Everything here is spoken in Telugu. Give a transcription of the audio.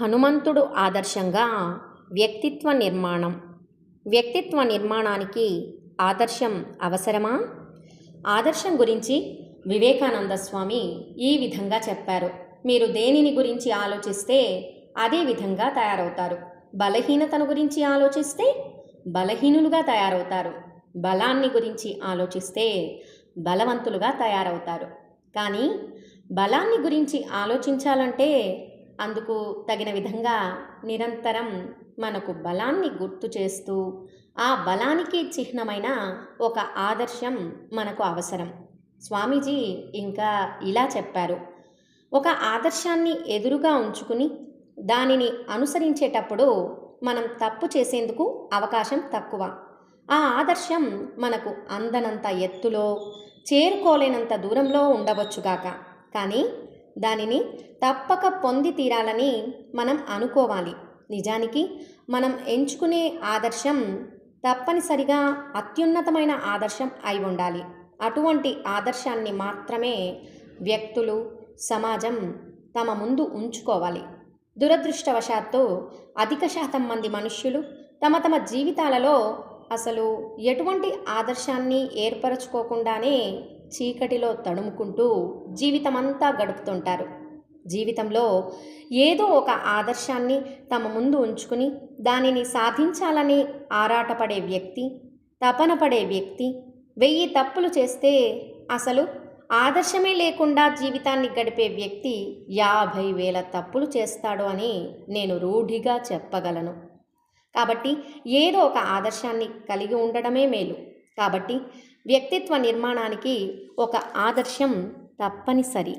హనుమంతుడు ఆదర్శంగా వ్యక్తిత్వ నిర్మాణం. వ్యక్తిత్వ నిర్మాణానికి ఆదర్శం అవసరమా? ఆదర్శం గురించి వివేకానంద స్వామి ఈ విధంగా చెప్పారు. మీరు దేనిని గురించి ఆలోచిస్తే అదే విధంగా తయారవుతారు. బలహీనతను గురించి ఆలోచిస్తే బలహీనులుగా తయారవుతారు. బలాన్ని గురించి ఆలోచిస్తే బలవంతులుగా తయారవుతారు. కానీ బలాన్ని గురించి ఆలోచించాలంటే అందుకు తగిన విధంగా నిరంతరం మనకు బలాన్ని గుర్తు చేస్తూ ఆ బలానికి చిహ్నమైన ఒక ఆదర్శం మనకు అవసరం. స్వామీజీ ఇంకా ఇలా చెప్పారు. ఒక ఆదర్శాన్ని ఎదురుగా ఉంచుకుని దానిని అనుసరించేటప్పుడు మనం తప్పు చేసేందుకు అవకాశం తక్కువ. ఆ ఆదర్శం మనకు అందనంత ఎత్తులో చేరుకోలేనంత దూరంలో ఉండవచ్చుగాక కానీ దానిని తప్పక పొంది తీరాలని మనం అనుకోవాలి. నిజానికి మనం ఎంచుకునే ఆదర్శం తప్పనిసరిగా అత్యున్నతమైన ఆదర్శం అయి ఉండాలి. అటువంటి ఆదర్శాన్ని మాత్రమే వ్యక్తులు సమాజం తమ ముందు ఉంచుకోవాలి. దురదృష్టవశాత్తు అధిక శాతం మంది మనుష్యులు తమ తమ జీవితాలలో అసలు ఎటువంటి ఆదర్శాన్ని ఏర్పరచుకోకుండానే చీకటిలో తడుముకుంటూ జీవితమంతా గడుపుతుంటారు. జీవితంలో ఏదో ఒక ఆదర్శాన్ని తమ ముందు ఉంచుకుని దానిని సాధించాలని ఆరాటపడే వ్యక్తి తపన పడే వ్యక్తి వెయ్యి తప్పులు చేస్తే అసలు ఆదర్శమే లేకుండా జీవితాన్ని గడిపే వ్యక్తి యాభై వేల తప్పులు చేస్తాడు అని నేను రూఢిగా చెప్పగలను. కాబట్టి ఏదో ఒక ఆదర్శాన్ని కలిగి ఉండడమే మేలు. కాబట్టి వ్యక్తిత్వ నిర్మాణానికి ఒక ఆదర్శం తప్పనిసరి.